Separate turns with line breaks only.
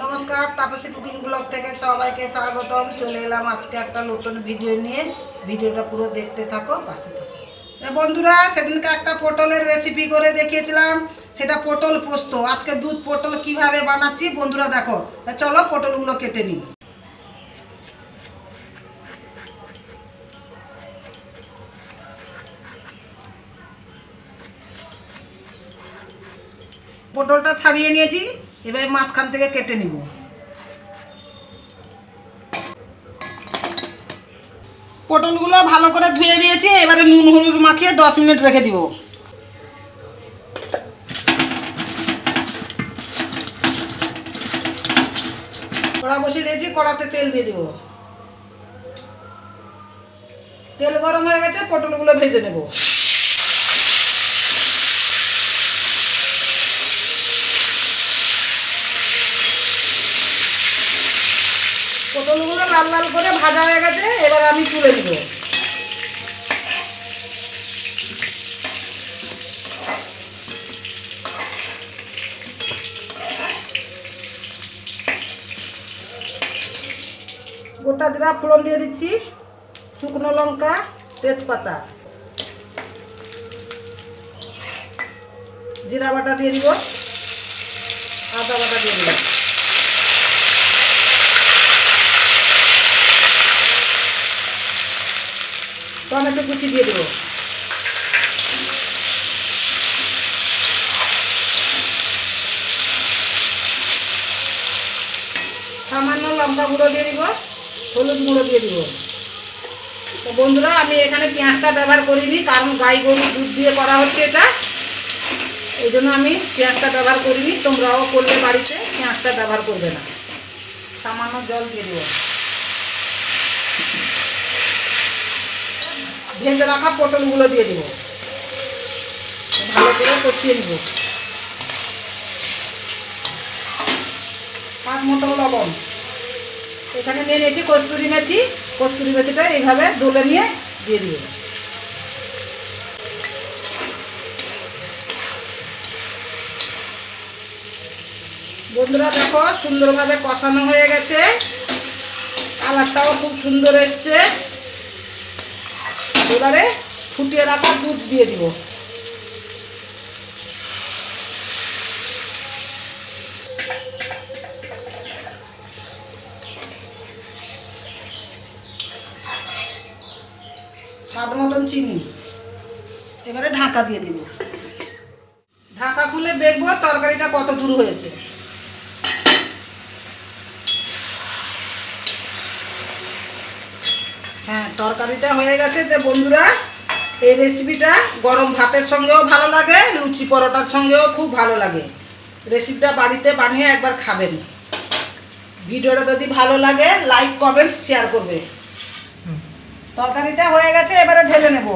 নমস্কার, Tapasi cooking blog থেকে সবাইকে স্বাগতম। চলে এলাম আজকে একটা নতুন ভিডিও নিয়ে। ভিডিওটা পুরো দেখতে থাকো, পাশে থাকো। বন্ধুরা, সেদিনকে একটা পটলের রেসিপি করে দেখিয়েছিলাম। সেটা পটল পোস্ত। আজকে দুধ পটল কীভাবে বানাচ্ছি বন্ধুরা দেখো। চলো পটলগুলো কেটে নিই। পটলটা ছাড়িয়ে নিয়েছি। এবার মাঝখান থেকে কেটে নিব। পটলগুলো ভালো করে ধুয়ে নিয়েছি এবারে নুন, হলুদ মাখিয়ে দশ মিনিট রেখে দিব। কড়া বসিয়ে দিয়েছি, কড়াতে তেল দিয়ে দিব। তেল গরম হয়ে গেছে, পটলগুলো ভেজে নেব। পটলগুলো লাল লাল করে ভাজা হয়ে গেছে, এবার আমি তুলে দিব গোটা জিরা ফোড়ন দিয়ে দিচ্ছি, শুকনো লঙ্কা, তেজপাতা। জিরা বাটা দিয়ে দিব, আদা বাটা দিয়ে দিব। টমেটো কুচি দিয়ে দেবো। সামান্য লঙ্কা গুঁড়ো দিয়ে দিব, হলুদ গুঁড়ো দিয়ে দিব। তো বন্ধুরা, আমি এখানে পেঁয়াজটা ব্যবহার করিনি, কারণ গাই গরু দুধ দিয়ে করা হচ্ছে এটা। এই জন্য আমি পেঁয়াজটা ব্যবহার করিনি, তোমরাও করলে বাড়িতে, পেঁয়াজটা ব্যবহার করবে না। সামান্য জল দিয়ে দেবো। ভেজে রাখা পটলগুলো দিয়ে দিব। ভালো করে কষিয়ে নিব। পাঁচ মতো লবণ। এখানে নিয়ে নিয়েছি কস্তুরি মেথি। কস্তুরি মেথিটা এইভাবে দোলে নিয়ে দিয়ে দিব। বন্ধুরা দেখো, সুন্দরভাবে কষানো হয়ে গেছে। কালারটাও খুব সুন্দর এসছে। এবারে ফুটিয়ে রাখা দুধ দিয়ে দিব। স্বাদ মতন চিনি। এবারে ঢাকা দিয়ে দিব। ঢাকা খুলে দেখব তরকারিটা কত দূর হয়েছে। তরকারিটা হয়ে গেছে যে বন্ধুরা এই রেসিপিটা গরম ভাতের সঙ্গেও ভালো লাগে লুচি পরোটার সঙ্গেও খুব ভালো লাগে। রেসিপিটা বাড়িতে বানিয়ে একবার খাবেন। ভিডিওটা যদি ভালো লাগে লাইক কমেন্ট শেয়ার করবে। তরকারিটা হয়ে গেছে এবারে ঢেলে নেব।